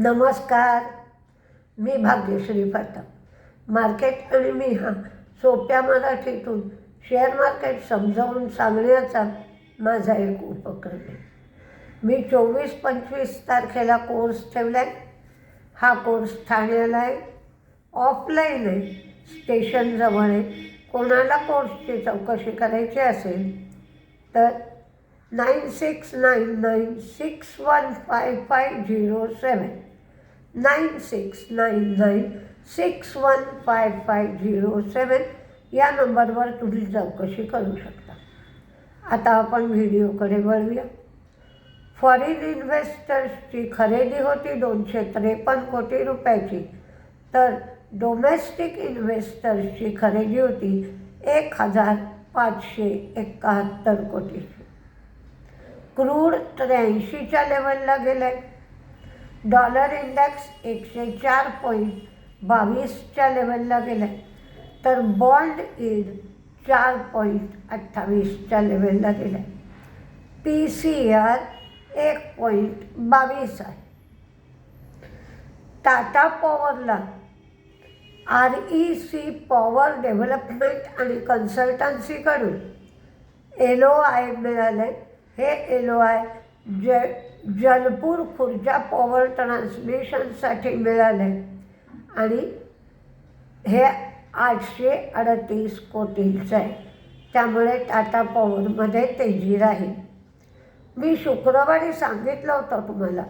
नमस्कार. मी भाग्यश्री फाटक मार्केट आणि मी हा सोप्या मराठीतून शेअर मार्केट समजावून सांगण्याचा माझा एक उपक्रम आहे. मी चोवीस पंचवीस तारखेला कोर्स ठेवला आहे हा कोर्स ठाण्याला आहे. ऑफलाईन आहे. स्टेशनजवळ आहे. कोणाला कोर्सची चौकशी करायची असेल तर nine six nine nine six one five five zero seven nine six nine nine six one five five zero seven या नंबरवर तुम्ही चौकशी करू शकता. आता आपण व्हिडिओकडे वळूया. फॉरेन इन्व्हेस्टर्सची खरेदी होती दोनशे त्रेपन्न कोटी रुपयाची. तर डोमेस्टिक इन्व्हेस्टर्सची खरेदी होती एक हजार पाचशे एकाहत्तर कोटीची. क्रूड त्र्याऐंशीच्या लेवलला गेलं आहे डॉलर इंडेक्स एकशे चार पॉईंट बावीसच्या लेवलला गेलं आहे तर बॉन्ड इड चार पॉईंट अठ्ठावीसच्या लेवलला गेला आहे पी सी आर एक पॉईंट बावीस आहे. Tata पॉवरला R E C power development आणि कन्सल्टन्सीकडून एल ओ आय आहे हे एल ओ आय ज जलपूर खुर्जा पॉवर ट्रान्समिशनसाठी मिळाले. आणि हे आठशे अडतीस कोटींचं. आहे त्यामुळे टाटा पॉवरमध्ये तेजी राहील. मी शुक्रवारी सांगितलं होतं तुम्हाला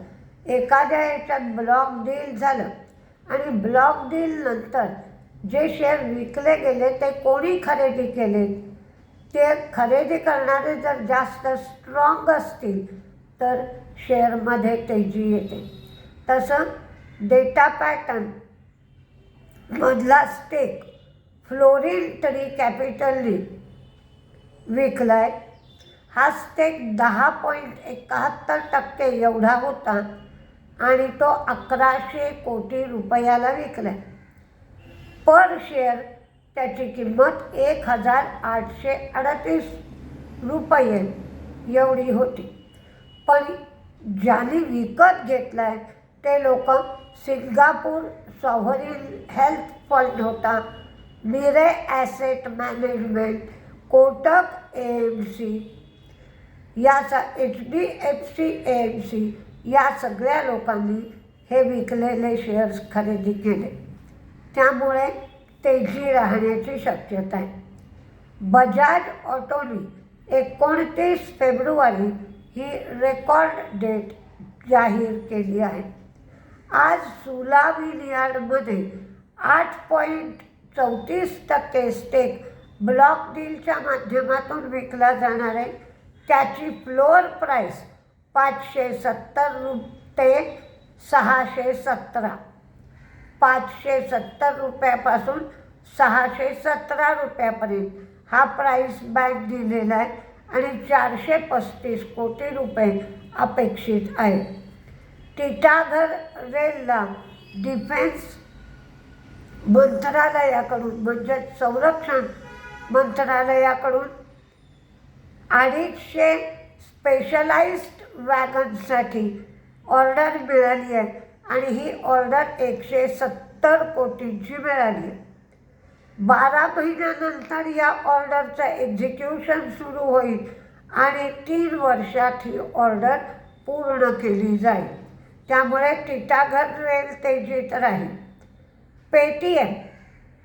एखाद्या याच्यात ब्लॉक डील झालं आणि ब्लॉक डील नंतर जे शेअर विकले गेले ते कोणी खरेदी केले? ते खरेदी करणारे जर जास्त स्ट्रॉंग असतील तर शेअरमध्ये तेजी येते. तसं डेटा पॅटर्न मधला स्टेक फ्लोरिन तरी कॅपिटलनी विकला आहे हा स्टेक दहा पॉईंट एकाहत्तर टक्के एवढा होता आणि तो अकराशे कोटी रुपयाला विकला आहे पर शेअर त्याची किंमत एक हजार आठशे अडतीस रुपये एवढी होती. पण ज्यांनी विकत घेतला आहे ते लोक सिंगापूर सॉव्हरिन हेल्थ फंड होता. Mirae asset management Kotak A M C याचा H D F C A M C या सगळ्या लोकांनी हे विकलेले शेअर्स खरेदी केले. त्यामुळे तेजी राहण्याची शक्यता आहे. बजाज ऑटोनी एकोणतीस फेब्रुवारी ही रेकॉर्ड डेट जाहीर केली आहे. आज सुलाविलियाडमध्ये आठ पॉईंट चौतीस टक्के स्टेक ब्लॉक डीलच्या माध्यमातून विकला जाणार आहे. त्याची फ्लोअर प्राईस पाचशे सत्तर रु ते सहाशे सतरा. पाचशे सत्तर रुपयापासून सहाशे सतरा रुपयापर्यंत हा प्राईस बँक दिलेला आहे. आणि चारशे पस्तीस कोटी रुपये अपेक्षित आहे टिटाघर रेलला डिफेन्स मंत्रालयाकडून म्हणजे संरक्षण मंत्रालयाकडून अडीचशे स्पेशलाइज्ड वॅगनसाठी ऑर्डर मिळाली आहे. आणि ही ऑर्डर एकशे सत्तर कोटींची मिळाली आहे. बारा महिन्यानंतर या ऑर्डरचं एक्झिक्युशन सुरू होईल आणि तीन वर्षात ही ऑर्डर पूर्ण केली जाईल. त्यामुळे टिटाघर रेल तेजीत राहील. पेटीएम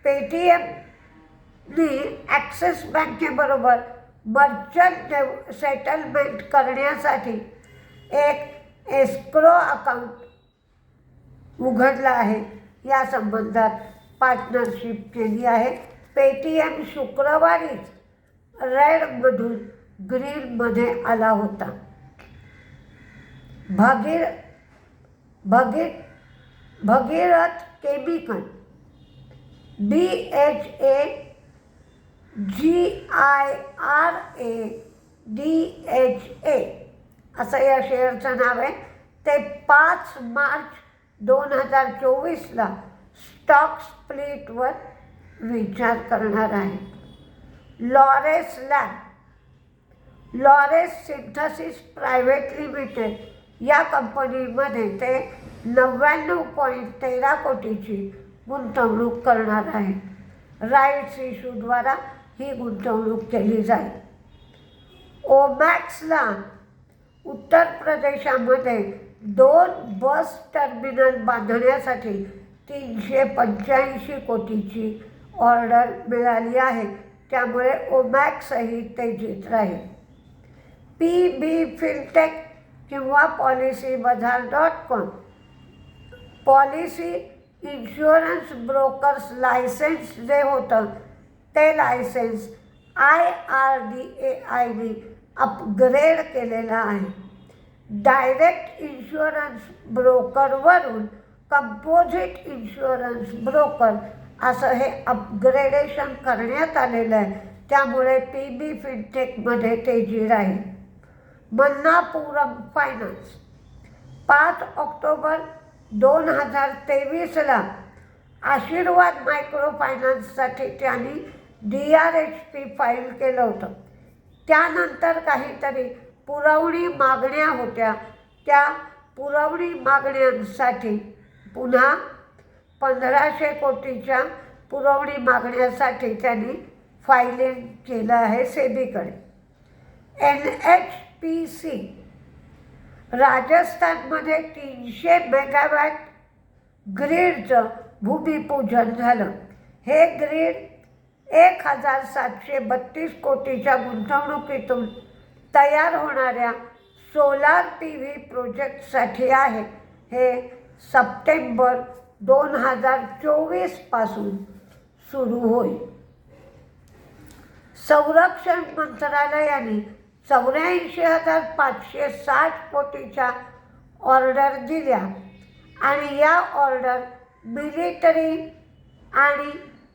पेटीएमनी ॲक्सिस बँकेबरोबर मर्चंट सेटलमेंट करण्यासाठी एक एस्क्रो अकाउंट उघडला आहे. या संबंधात पार्टनरशिप केली आहे. पेटीएम शुक्रवारीच रेडमधून ग्रीनमध्ये आला होता. भगीर भगीर Bhagiradha chemical B H A G I R A D H A असं या शेअरचं नाव आहे. ते पाच मार्च दोन हजार चोवीसला स्टॉक स्प्लिटवर विचार करणार आहे. Laurus lab Laurus synthesis private limited या कंपनीमध्ये ते नव्याण्णव पॉईंट तेरा कोटीची गुंतवणूक करणार आहे. राईट्स इश्यूद्वारा ही गुंतवणूक केली जाईल. ओमॅक्सला उत्तर प्रदेशामध्ये दोन बस टर्मिनल बांधण्यासाठी तीनशे पंच्याऐंशी कोटीची ऑर्डर मिळाली आहे. त्यामुळे ओमॅक्सही तेजीत राहील. पी बी फिनटेक किंवा Policybazaar dot com. Policy insurance brokers licence जे होतं ते licence I R D A आयने upgrade केलेलं आहे. डायरेक्ट इन्शुरन्स ब्रोकरवरून कंपोजिट इन्शुरन्स ब्रोकर असं हे अपग्रेडेशन करण्यात आलेलं आहे. त्यामुळे पी बी फिनटेकमध्ये तेजी राहील. मन्नापुरम फायनान्स पाच ऑक्टोबर दोन हजार तेवीसला आशीर्वाद मायक्रो फायनान्ससाठी त्यांनी D R H P file केलं होतं. त्यानंतर काहीतरी पुरवणी मागण्या होत्या. त्या पुरवणी मागण्यांसाठी पुन्हा पंधराशे कोटीच्या पुरवणी मागण्यासाठी त्यांनी फायलिंग केलं आहे सेबीकडे. एन एच पी सी राजस्थानमध्ये तीनशे मेगावॅट ग्रीडचं भूमिपूजन झालं. हे ग्रीड एक हजार सातशे बत्तीस कोटीच्या गुंतवणुकीतून तयार होणाऱ्या सोलार पी व्ही प्रोजेक्टसाठी आहे. हे सप्टेंबर दोन हजार चोवीसपासून सुरू होईल संरक्षण मंत्रालयाने चौऱ्याऐंशी हजार पाचशे साठ कोटीच्या ऑर्डर दिल्या आणि या ऑर्डर मिलिटरी आणि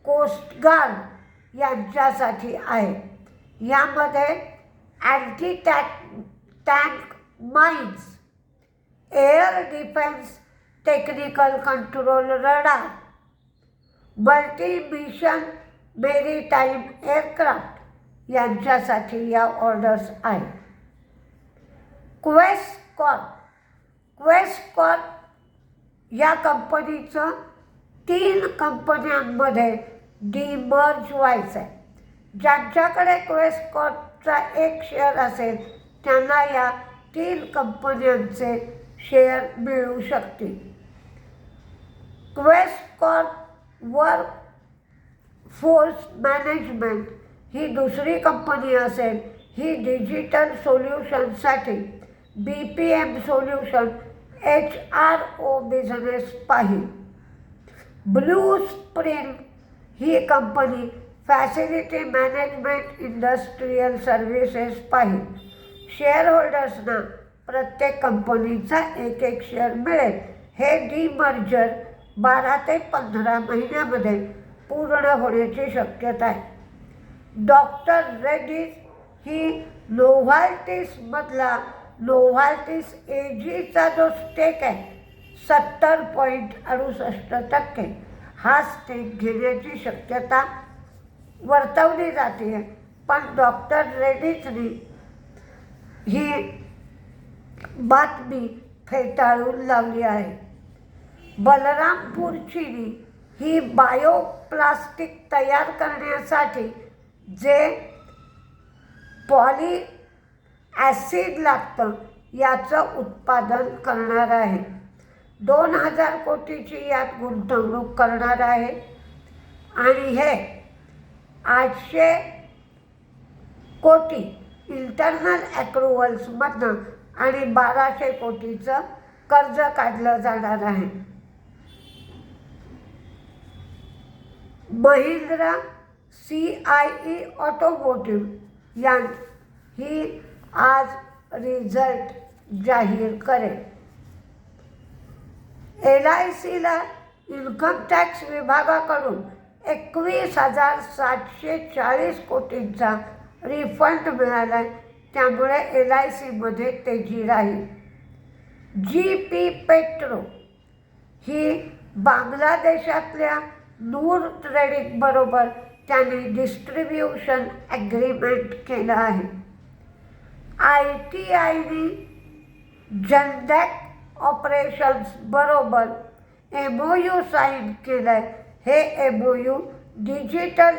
कोस्टगार्ड यांच्यासाठी आहे. यामध्ये anti tank tank mines air defence technical control radar multi mission maritime aircraft यांच्यासाठी या ऑर्डर्स आहेत. क्वेस्टकॉर्प क्वेस्टकॉर्प या कंपनीचं तीन कंपन्यांमध्ये डीमर्ज व्हायचं आहे ज्यांच्याकडे क्वेस्टकॉर्पचा एक शेअर असेल त्यांना या तीन कंपन्यांचे शेअर मिळू शकतील. क्वेस्टकॉर्प वर फोर्स मॅनेजमेंट ही दुसरी कंपनी असेल. ही digital सोल्युशनसाठी B P M solution H R O business पाहिल ब्लू स्प्रिंग ही company facility management industrial services पाहिल शेअरहोल्डर्सना प्रत्येक कंपनीचा एक एक शेअर मिळेल. हे डीमर्जर बारा ते पंधरा महिन्यामध्ये पूर्ण होण्याची शक्यता आहे. डॉक्टर रेड्डीज ही नोव्हाल्टिसमधला नोव्हाल्टिस एजीचा जो स्टेक आहे सत्तर पॉईंट अडुसष्ट टक्के हा स्टेक घेण्याची शक्यता वर्तवली जाते. पण डॉक्टर रेड्डीजनी ही बातमी फेटाळून लावली आहे. बलरामपूर चिनी ही बायोप्लास्टिक तयार करण्यासाठी जे पॉली ॲसिड लागतं याचं उत्पादन करणार आहे. दोन हजार कोटीची यात गुंतवणूक करणार आहे. आणि हे आठशे कोटी इंटरनल ॲक्रुवल्समधनं आणि बाराशे कोटीचं कर्ज काढलं जाणार आहे. Mahindra C I E automotive यां ही आज रिझल्ट जाहीर करेल. एल आय सीला इन्कम टॅक्स विभागाकडून एकवीस हजार सातशे चाळीस कोटींचा रिफंड मिळाला आहे त्यामुळे एल आय सीमध्ये तेजी राहील. जी पी पेट्रो ही बांगलादेशातल्या नूर बरोबर त्याने डिस्ट्रीब्युशन ॲग्रीमेंट केलं आहे. आय टी आयने जनदॅक ऑपरेशन्स बरोबर एम ओ यू साईन केलं आहे हे M O U digital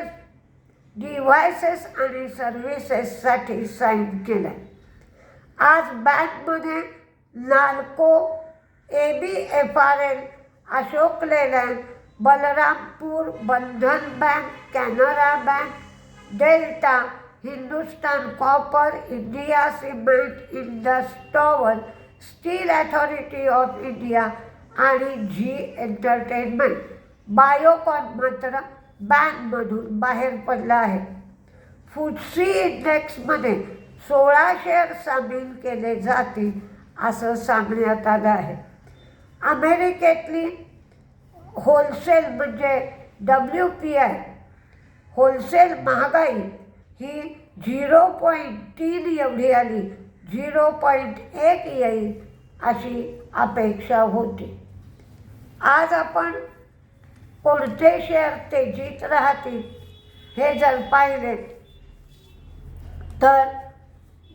devices आणि सर्व्हिसेससाठी साईन केलं आहे आज बँकमध्ये Nalco A B F R L Ashok Leyland Balrampur Bandhan Bank Canara Bank Delta Hindustan Copper India Cement Indus Steel Authority of India आणि झी एंटरटेनमेंट. बायोकॉन मात्र बँकमधून बाहेर पडला आहे. फुटसी इंडेक्समध्ये सोळा शेअर सामील केले जातील असं सांगण्यात आलं आहे. अमेरिकेतली होलसेल म्हणजे डब्ल्यू पी आय होलसेल महागाई ही झिरो पॉईंट तीन एवढी आली झिरो पॉईंट एक येईल अशी अपेक्षा होती. आज आपण कोणते शेअर तेजीत राहतील हे जर पाहिले तर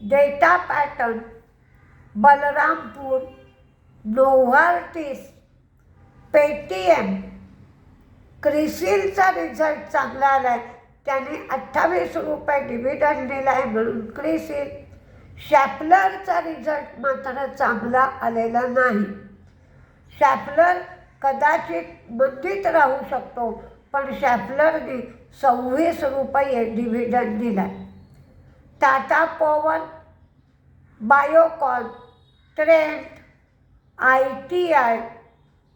data pattern Balrampur Novartis Paytm क्रिसिलचा result चांगला आला आहे. त्याने अठ्ठावीस रुपये डिव्हिडंड दिला आहे म्हणून क्रिसिल. शॅपलरचा रिझल्ट मात्र चांगला आलेला नाही. शॅपलर कदाचित मंदीत राहू शकतो पण शॅपलरने सव्वीस रुपये डिव्हिडंड दिला Tata Power Biocon Trent I T I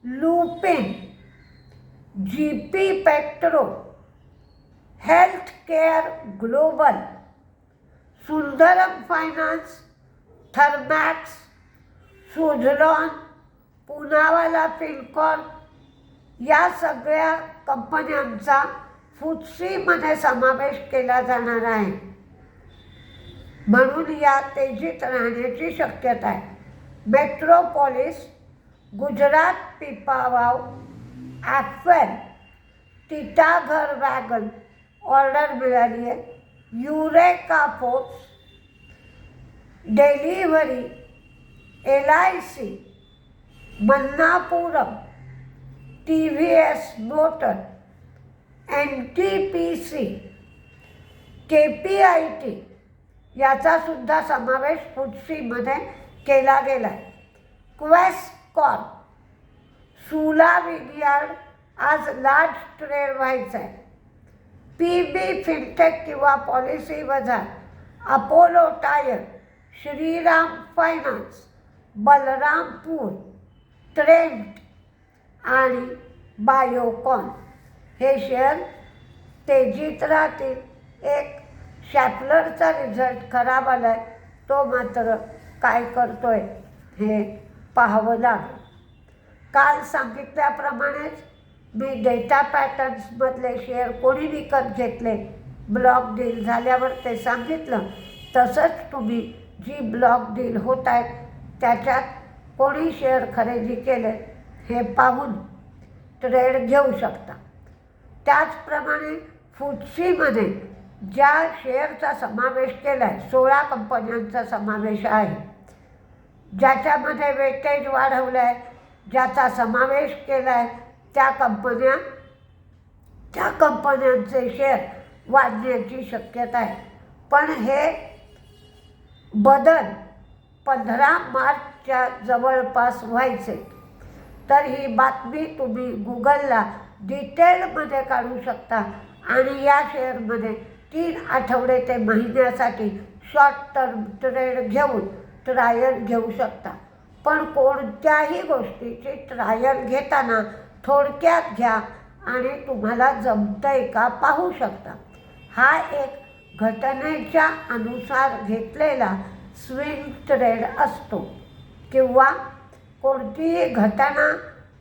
Lupin G P Petro Health Care Global Sundaram Finance Thermax Suzlon Poonawalla Fincorp या सगळ्या कंपन्यांचा फुटसीमध्ये समावेश केला जाणार आहे. म्हणून या तेजीत राहण्याची शक्यता आहे. मेट्रोपॉलिस गुजरात पिपावाव ॲपवेल टिटाघर वॅगन ऑर्डर मिळाली आहे Eureka Forbes Delhivery L I C Manappuram T V S motor N T P C K P I T याचासुद्धा समावेश फुटसीमध्ये केला गेला आहे कॉन सुला विलियार्ड आज लार्ज ट्रेड व्हायचा आहे. पी बी फिनटेक किंवा Policybazaar Apollo tyre Shriram finance Balrampur Trent आणि बायोकॉन हे शेअर तेजीत राहतील एक शॅपलरचा रिझल्ट खराब आला आहे तो मात्र काय करतोय हे पाहावं लागेल. काल सांगितल्याप्रमाणेच मी डेटा पॅटर्न्समधले शेअर कोणी विकत घेतले ब्लॉक डील झाल्यावर ते सांगितलं. तसंच तुम्ही जी ब्लॉक डील होत आहेत त्याच्यात कोणी शेअर खरेदी केले हे पाहून ट्रेड घेऊ शकता. त्याचप्रमाणे फुटसीमध्ये ज्या शेअरचा समावेश केला आहे सोळा कंपन्यांचा समावेश आहे. ज्याच्यामध्ये वेटेज वाढवलं आहे ज्याचा समावेश केला आहे त्या कंपन्या त्या कंपन्यांचे शेअर वाढण्याची शक्यता आहे. पण हे बदल पंधरा मार्चच्या जवळपास व्हायचे. तर ही बातमी तुम्ही गुगलला डिटेलमध्ये काढू शकता आणि या शेअरमध्ये तीन आठवडे ते महिन्यासाठी शॉर्ट टर्म ट्रेड घेऊन ट्रायल घेऊ शकता. पण कोणत्याही गोष्टीची ट्रायल घेताना थोडक्यात घ्या आणि तुम्हाला जमतंय का पाहू शकता. हा एक घटनेच्या अनुसार घेतलेला स्विंग ट्रेड असतो. किंवा कोणतीही घटना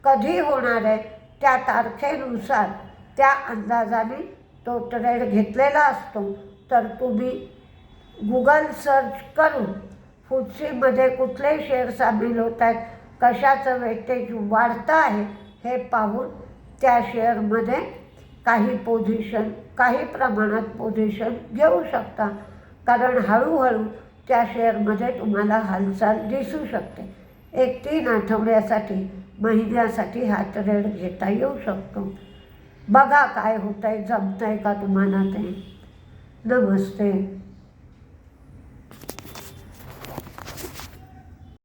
कधी होणार आहे त्या तारखेनुसार त्या अंदाजाने तो ट्रेड घेतलेला असतो. तर तुम्ही गुगल सर्च करून फुटसीमध्ये कुठले शेअर सामील होत आहेत कशाचं वेटेज वाढतं आहे हे पाहून त्या शेअरमध्ये काही पोझिशन काही प्रमाणात पोझिशन घेऊ शकता. कारण हळूहळू त्या शेअरमध्ये तुम्हाला हालचाल दिसू शकते. एक तीन आठवड्यासाठी महिन्यासाठी हा ट्रेड घेता येऊ शकतो. बघा काय होतं आहे जमतं आहे का तुम्हाला ते? नमस्ते.